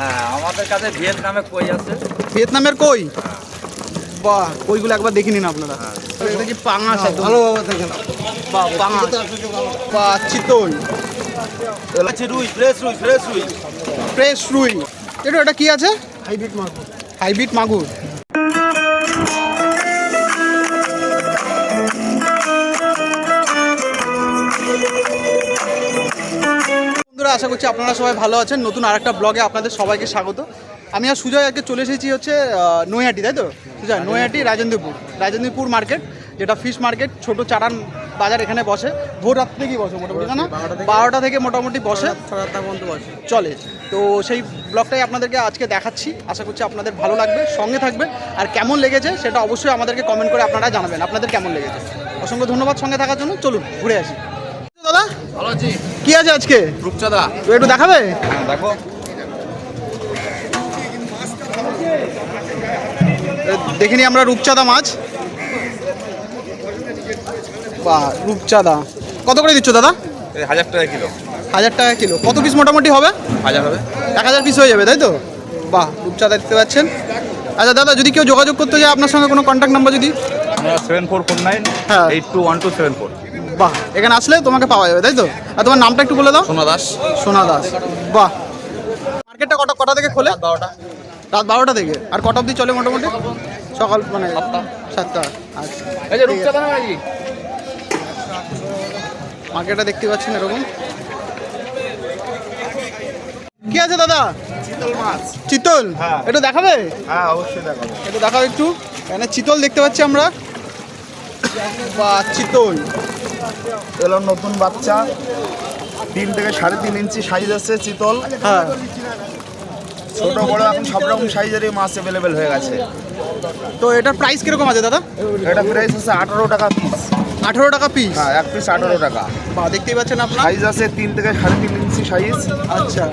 হ্যাঁ আমাদের কাছে ভিয়েতনামে কই আছে? ভিয়েতনামের কই? বাহ কইগুলো একবার দেখে নিন আপনারা। এটা কি পাঙাশ? একদম ভালোভাবে দেখেন বাহ পাঙাশ। বাহ চিতই। আছে রুই ফ্রেশ রুই ফ্রেশ রুই। ফ্রেশ রুই। এটা এটা কি আছে? হাইব্রিড মাগুর। হাইব্রিড মাগুর। আশা করছি আপনারা সবাই ভালো আছেন। নতুন আরেকটা ব্লগে আপনাদের সবাইকে স্বাগত। আমি আর সুজয় আজকে চলে এসেছি হচ্ছে নৈহাটি তাই তো? সুজয় নৈহাটি রাজেন্দ্রপুর। রাজেন্দ্রপুর মার্কেট যেটা ফিশ মার্কেট ছোট চারান বাজার এখানে বসে। ভোর রাত থেকেই বসে মোটামুটি না বারোটা থেকে মোটামুটি বসে। সাতটা পর্যন্ত বসে। চলে। তো সেই ব্লগটাই আপনাদেরকে আজকে দেখাচ্ছি। আশা করছি আপনাদের ভালো লাগবে সঙ্গে থাকবে আর কেমন লেগেছে সেটা অবশ্যই আমাদেরকে কমেন্ট করে আপনারা জানাবেন। আপনাদের কেমন লেগেছে? অসংখ্য ধন্যবাদ সঙ্গে থাকার জন্য। চলুন ঘুরে আসি। দাদা? ভালো আছি। কি আছে আজকে? রূপচাঁদা। একটু দেখাবে? হ্যাঁ দেখো। দেখিনি আমরা রূপচাঁদা মাছ? বা রূপচাঁদা। কত করে দিচ্ছ দাদা? হাজার টাকা কিলো। হাজার টাকা কিলো। কত পিস মোটামুটি হবে? হাজার হবে। এক হাজার পিস হয়ে যাবে তাই তো? বাহ রূপচাঁদা দেখতে পাচ্ছেন। আচ্ছা দাদা যদি কেউ যোগাযোগ করতে যায় আপনার সঙ্গে কোনো কন্ট্যাক্ট নাম্বার যদি? সেভেন ফোর ফোর নাইন হ্যাঁ। Eight two one two seven four বাহ এখানে আসলে তোমাকে পাওয়া যাবে তাই তো? আর তোমার নামটা একটু বলে দাও। সোনা দাস। সোনা দাস বাহ। মার্কেটটা কটা কটা থেকে খোলে? বারোটা। রাত বারোটা থেকে? আর কটা অবধি চলে মোটামুটি? সকাল মানে সাতটা। আচ্ছা মার্কেটটা দেখতে পাচ্ছেন এরকম। কি আছে দাদা? চিতল মাছ। চিতল? হ্যাঁ। একটু দেখাবে? হ্যাঁ অবশ্যই দেখো একটু দেখাও একটু। এখানে চিতল দেখতে পাচ্ছি আমরা। বা চিতল। এলো নতুন বাচ্চা। তিন থেকে সাড়ে তিন ইঞ্চি সাইজ আছে চিতল। হ্যাঁ। ছোট বড় এখন সব রকম সাইজেরই মাছ অ্যাভেলেবেল হয়ে গেছে। তো এটার প্রাইস কীরকম আছে দাদা? এটা প্রাইস আছে আঠারো টাকা পিস আঠেরো টাকা পিস হ্যাঁ এক পিস আঠারো টাকা। বা দেখতেই পাচ্ছেন আপনার? সাইজ আছে তিন থেকে সাড়ে তিন ইঞ্চি সাইজ আচ্ছা।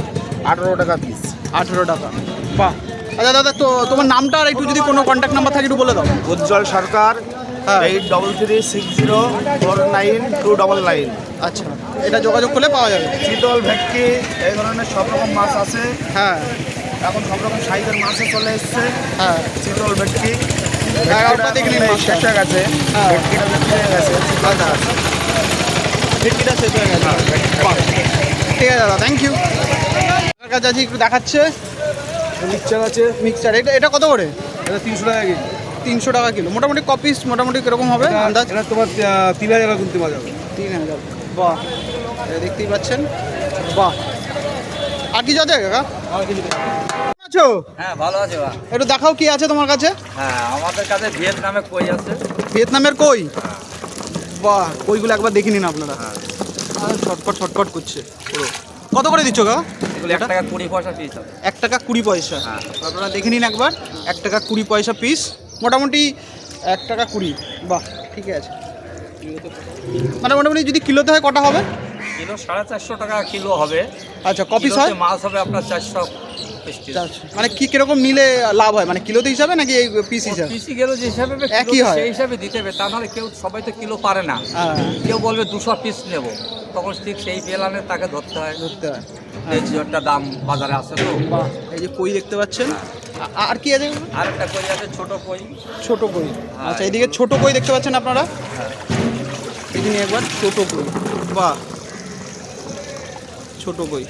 আঠারো টাকা পিস আঠেরো টাকা। বাহ। আচ্ছা দাদা তো তোমার নামটা আর একটু যদি কোনো কন্ট্যাক্ট নাম্বার থাকে একটু বলে দাও। Ujjwal Sarkar. Eight double three six zero four nine two double nine আচ্ছা এটা যোগাযোগ করলে পাওয়া যাবে। চিতল ভেটকি এই ধরনের সব রকম মাছ আছে। হ্যাঁ। এখন সব রকম সাইজের মাছও চলে এসছে। হ্যাঁ। চিতল ভেটকি। গেছে। হ্যাঁ। ভেটকিটা হয়ে গেছে। চিতলটা আছে। শেষ হয়ে গেছে। ঠিক আছে দাদা থ্যাংক ইউ আপনার কাছে আছি একটু দেখাচ্ছে। মিক্সচার আছে। মিক্সচার এটা এটা কত করে? এটা তিনশো টাকা কেজি। তিনশো টাকা কিলো। মোটামুটি কপিস মোটামুটি কীরকম হবে আন্দাজ? এটা তোমার তিন হাজার টাকা কিনতে পাওয়া যাবে। তিন হাজার। বাহ। দেখতেই পাচ্ছেন। বাহ। আর কি আছে কাকা? আছো? হ্যাঁ ভালো আছে বা একটু দেখাও কি আছে তোমার কাছে? হ্যাঁ আমাদের কাছে ভিয়েতনামে কই আছে? ভিয়েতনামের কই? বাহ কইগুলো একবার দেখে নিন আপনারা। হ্যাঁ। আর ছটফট ছটফট করছে পুরো। কত করে দিচ্ছ এগুলো এক টাকা কুড়ি পয়সা পিস এক টাকা কুড়ি পয়সা। হ্যাঁ। আপনারা দেখে নিন একবার। এক টাকা কুড়ি পয়সা পিস মোটামুটি এক টাকা কুড়ি। বাহ ঠিক আছে। মানে মোটামুটি যদি কিলোতে হয় কটা হবে? কিলো সাড়ে চারশো টাকা কিলো হবে। আচ্ছা কপিস হয়? মাছ হবে আপনার চারশো আচ্ছা, মানে কি কীরকম নিলে লাভ হয়? মানে কিলোতে হিসাবে নাকি এই পিস হিসাবে? পিসি গেল যে হিসাবে একই হয়। সেই হিসাবে দিতে হবে। তা নাহলে কেউ সবাই তো কিলো পারে না। হ্যাঁ। কেউ বলবে দুশো পিস নেব। তখন ঠিক সেই বেলানে তাকে ধরতে হয়। ধরতে হয়। দাম বাজারে আছে তো। বাহ এই যে কই দেখতে পাচ্ছেন? আর কি আছে? আর একটা কই আছে? ছোট কই। ছোট কই। আচ্ছা এদিকে ছোট কই দেখতে পাচ্ছেন আপনারা? এদিকে একবার ছোট কই। বাহ। ছোট কই।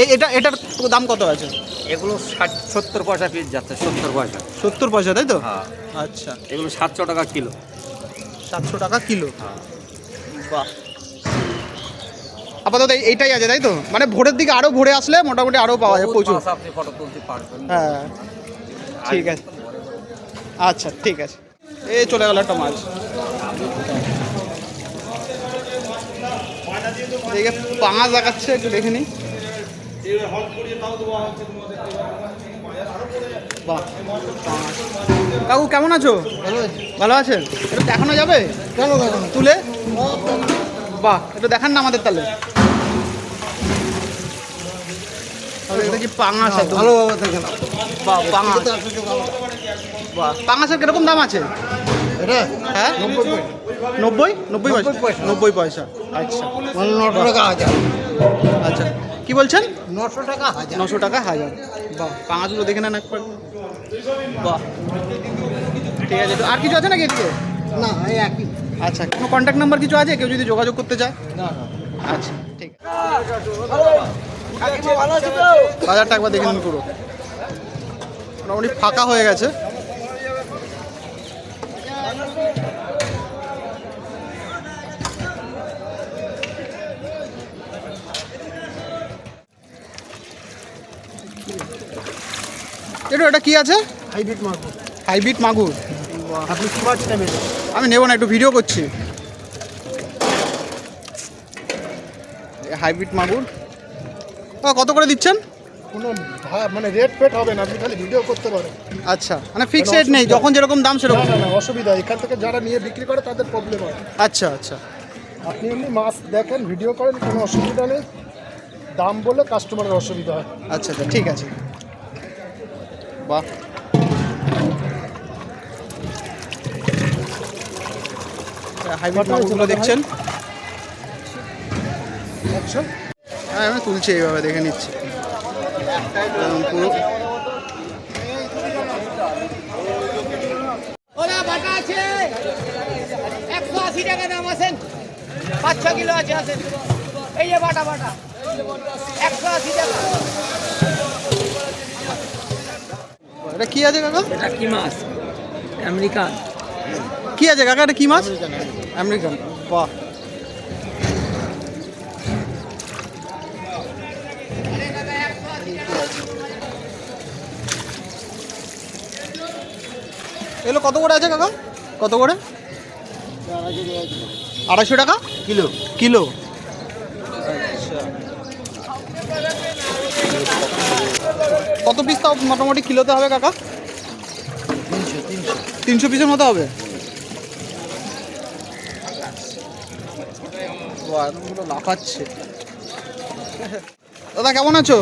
এই এটা এটার দাম কত আছে? এগুলো ষাট সত্তর পয়সা পিস যাচ্ছে সত্তর পয়সা। সত্তর পয়সা তাই তো? হ্যাঁ। আচ্ছা। এগুলো সাতশো টাকা কিলো। সাতশো টাকা কিলো? বাহ। আপাতত এইটাই আছে তাই তো? মানে ভোরের দিকে আরও ভোরে আসলে মোটামুটি আরও পাওয়া যায় প্রচুর। আপনি ফটো তুলতে পারবেন। হ্যাঁ। ঠিক আছে। আচ্ছা ঠিক আছে। এই চলে গেল একটা মাছ। দেখে পাঙা দেখাচ্ছে একটু দেখে নি। কাকু কেমন আছো? ভালো আছেন? দেখানো যাবে? কেন তুলে? বাহ একটু দেখান না আমাদের তাহলে এটা কি পাঙাশ বাহ পাঙাশ। বাহ পাঙাশের কীরকম দাম আছে? এটা? হ্যাঁ? নব্বই নব্বই? পয়সা। নব্বই পয়সা। আচ্ছা। মানে নশো টাকা হাজার। আচ্ছা কি বলছেন? নশো টাকা হাজার। নশো টাকা হাজার। বাহ পাঁচগুলো দেখে নেন একবার। বাহ। ঠিক আছে আর কিছু আছে নাকি এদিকে? না এই একই। আচ্ছা কোনো কন্ট্যাক্ট নাম্বার কিছু আছে? কেউ যদি যোগাযোগ করতে চায়? না না। আচ্ছা ঠিক বাজারটা একবার দেখে নিন পুরো। মোটামুটি ফাঁকা হয়ে গেছে। এটা এটা কি আছে? হাইব্রিড মার্কেট হাইব্রিড মাগুর। আপনি কি মাছ নেবেন? আমি নেব না একটু ভিডিও করছি। হাইব্রিড মাগুর। কত করে দিচ্ছেন? কোনো মানে রেট হবে না আপনি খালি ভিডিও করতে পারেন। আচ্ছা মানে ফিক্স রেট নেই যখন যেরকম দাম সেরকম। না না অসুবিধা এখান থেকে যারা নিয়ে বিক্রি করে তাদের প্রবলেম হয়। আচ্ছা আচ্ছা। আপনি এমনি মাছ দেখেন ভিডিও করেন কোনো অসুবিধা নেই। দাম বলে কাস্টমারের অসুবিধা হয়। আচ্ছা আচ্ছা ঠিক আছে। বাহ। হাইব্রিড মাগুরগুলো দেখছেন? হ্যাঁ আমি তুলছি এইভাবে দেখে নিচ্ছি। পুরো আছে। একশো আশি টাকা দাম আছেন পাঁচ ছ কিলো আছে আছেন এই যে বাটা বাটা। একশো আশি টাকা। এটা কি আছে কাকা? এটা কি মাছ? আমেরিকান। কি আছে কাকা? এটা কি মাছ? আমেরিকান বাহ। এগুলো কত করে আছে কাকা? কত করে? আড়াইশো টাকা? কিলো। কিলো। কত পিস তাও মোটামুটি কিলোতে হবে কাকা? তিনশো তিনশো। তিনশো পিসের মতো হবে? বাহ, এতগুলো লাফাচ্ছে। দাদা কেমন আছো?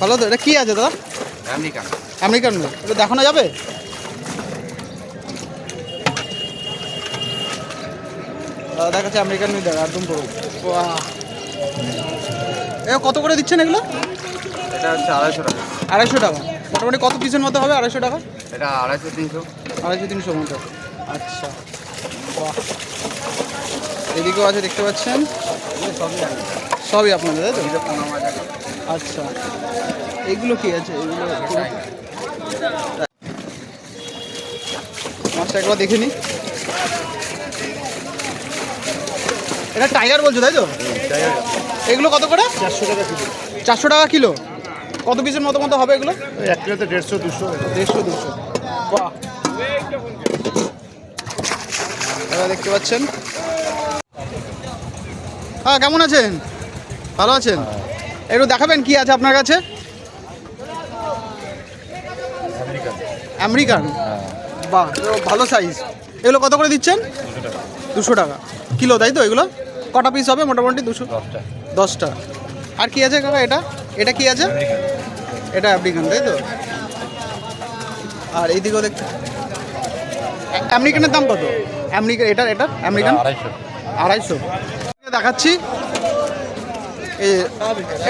ভালো তো? এটা কি আছে দাদা? আমেরিকান আমেরিকান এটা দেখানো যাবে? দাদা দেখাচ্ছে আমেরিকান মেয়ে দেখা একদম পুরো। এ কত করে দিচ্ছেন এগুলো? এটা হচ্ছে আড়াইশো টাকা। আড়াইশো টাকা। মোটামুটি কত পিসের মতো হবে আড়াইশো টাকা? এটা আড়াইশো তিনশো। আড়াইশো তিনশো মতো আচ্ছা। বাহ। এদিকেও আছে দেখতে পাচ্ছেন? সবই আপনাদের তাই তো? আচ্ছা। এগুলো কি আছে? এগুলো মাছটা একবার দেখে নি। এটা টাইগার বলছো তাই তো? এগুলো কত করে? চারশো টাকা কিলো। চারশো টাকা কিলো। কত পিসের মতো মতো হবে এগুলো? এক কিলোতে দেড়শো দুশো। দেড়শো দুশো। বাহ। দেখতে পাচ্ছেন হ্যাঁ কেমন আছেন? ভালো আছেন? একটু দেখাবেন কি আছে আপনার কাছে? আমেরিকান। বাহ ভালো সাইজ এগুলো কত করে দিচ্ছেন? দুশো টাকা। কিলো তাই তো এগুলো? কটা পিস হবে মোটামুটি? দুশো? দশটা। আর কি আছে কাকা এটা? এটা কি আছে? এটা আমেরিকান তাই তো? আর এইদিকেও দেখ আমেরিকানের দাম কত? আমেরিকা এটা এটা আমেরিকান আড়াইশো। দেখাচ্ছি।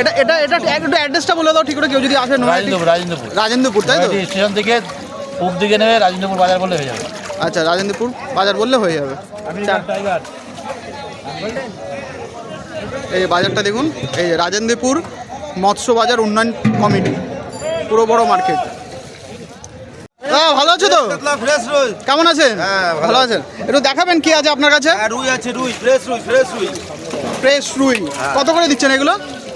এটা এটা এটা একটু অ্যাড্রেসটা বলে দাও ঠিক করে কেউ যদি আসে রাজেন্দ্রপুর রাজেন্দ্রপুর। রাজেন্দ্রপুর তাই তো? স্টেশন থেকে পূব দিকে নেমে রাজেন্দ্রপুর বাজার বলে হয়ে যাবে। আচ্ছা রাজেন্দ্রপুর বাজার বললে হয়ে যাবে। এই বাজারটা দেখুন এই রাজেন্দ্রপুর মৎস্য বাজার উন্নয়ন কমিটি পুরো বড় মার্কেট। ভালো আছো তো? কেমন আছেন? হ্যাঁ, ভালো ভালো আছেন। একটু দেখাবেন কি আছে আপনার কাছে? রুই আছে রুই ফ্রেশ রুই ফ্রেশ রুই। ফ্রেশ রুই। কত করে দিচ্ছেন এগুলো?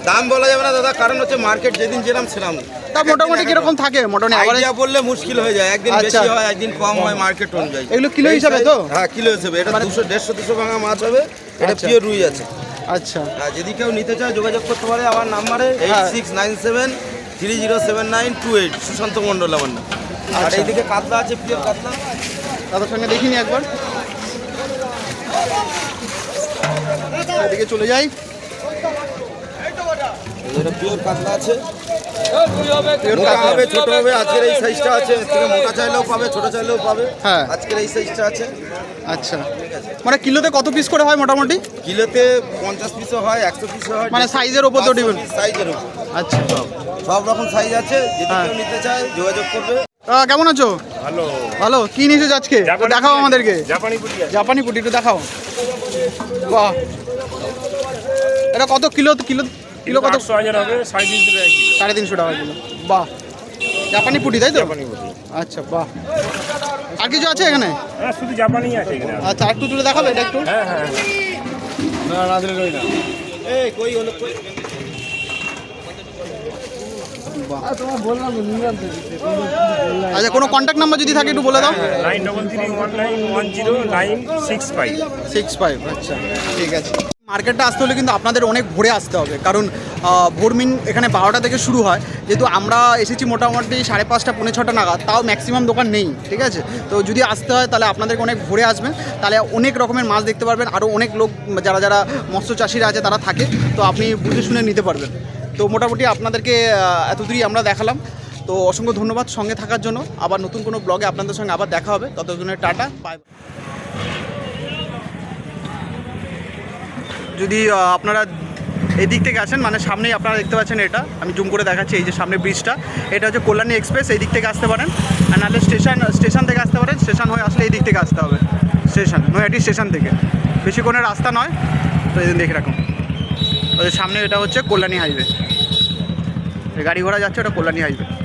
দাম বলা যাবে না দাদা কারণ হচ্ছে মার্কেট যেদিন যেরাম সেরাম। তা মোটামুটি কীরকম থাকে? মোটামুটি? আইডিয়া বললে মুশকিল হয়ে যায় একদিন আচ্ছা। বেশি হয় একদিন কম হয় মার্কেট অনুযায়ী। এগুলো কিলো হিসাবে তো? হ্যাঁ কিলো হিসাবে। এটা দুশো দেড়শো দুশো ভাঙা মাছ হবে। এটা আচ্ছা। পিওর রুই আছে। আচ্ছা। আর যদি কেউ নিতে চায় যোগাযোগ করতে পারে আমার নাম্বারে এইট হ্যাঁ। Six nine seven three zero seven nine two eight Sushanta Mondal আমার নাম। আর আচ্ছা। এইদিকে কাতলা আছে পিওর কাতলা। দাদার সঙ্গে দেখিনি একবার। এদিকে চলে যাই। এটা পিওর কাতলা আছে। মোটা হবে ছোট হবে আজকের এই সাইজটা আছে। মোটা চাইলেও পাবে ছোট চাইলেও পাবে। হ্যাঁ। আজকের এই সাইজটা আছে। আচ্ছা। মানে কিলোতে কত পিস করে হয় মোটামুটি? কিলোতে পঞ্চাশ পিসও হয় একশো পিসও হয় মানে এর উপর তো। সাইজের আচ্ছা। সব রকম সাইজ আছে যদি হ্যাঁ। কেউ নিতে চায় যোগাযোগ করবে। কেমন আছো? ভালো। ভালো। কি নিয়েছো আজকে? দেখাও আমাদেরকে। জাপানি পুটি জাপানি পুটি একটু দেখাও। বাহ। এটা কত কিলো কিলো কিলো কত? সাড়ে তিনশো টাকা কিলো। সাড়ে তিনশো টাকা কিলো। বাহ। জাপানি পুটি তাই তো? জাপানি পুটি আচ্ছা বাহ। আর কিছু আছে এখানে? হ্যাঁ শুধু জাপানি আছে এখানে। আচ্ছা আর একটু তুলে দেখাবে এটা একটু? হ্যাঁ হ্যাঁ এই কই হলো কই? আচ্ছা কোনো কন্ট্যাক্ট নাম্বার যদি থাকে একটু বলে দাও। Nine double three one nine one zero nine six five six five আচ্ছা ঠিক আছে। মার্কেটটা আসতে হলে কিন্তু আপনাদের অনেক ভোরে আসতে হবে কারণ ভোরমিন এখানে বারোটা থেকে শুরু হয় যেহেতু আমরা এসেছি মোটামুটি সাড়ে পাঁচটা পৌনে ছটা নাগাদ তাও ম্যাক্সিমাম দোকান নেই ঠিক আছে? তো যদি আসতে হয় তাহলে আপনাদেরকে অনেক ভোরে আসবেন তাহলে অনেক রকমের মাছ দেখতে পারবেন আরও অনেক লোক যারা যারা মৎস্য চাষিরা আছে তারা থাকে তো আপনি বুঝে শুনে নিতে পারবেন। তো মোটামুটি আপনাদেরকে এত দূরই আমরা দেখালাম। তো অসংখ্য ধন্যবাদ সঙ্গে থাকার জন্য। আবার নতুন কোনো ব্লগে আপনাদের সঙ্গে আবার দেখা হবে। ততজনের টাটা বাই যদি আপনারা এদিক থেকে আসেন মানে সামনেই আপনারা দেখতে পাচ্ছেন এটা। আমি জুম করে দেখাচ্ছি, এই যে সামনে ব্রিজটা এটা হচ্ছে কল্যাণী এক্সপ্রেস এই দিক থেকে আসতে পারেন। আর নাহলে স্টেশন স্টেশন থেকে আসতে পারেন। স্টেশন হয়ে আসলে এই দিক থেকে আসতে হবে। স্টেশন নয়াটি স্টেশন থেকে। বেশিক্ষণের রাস্তা নয়। তো এই দেখে রাখুন। সামনে এটা হচ্ছে কল্যাণী হাইওয়ে গাড়ি ঘোড়া যাচ্ছে ওটা কল্যাণী হাইওয়ে।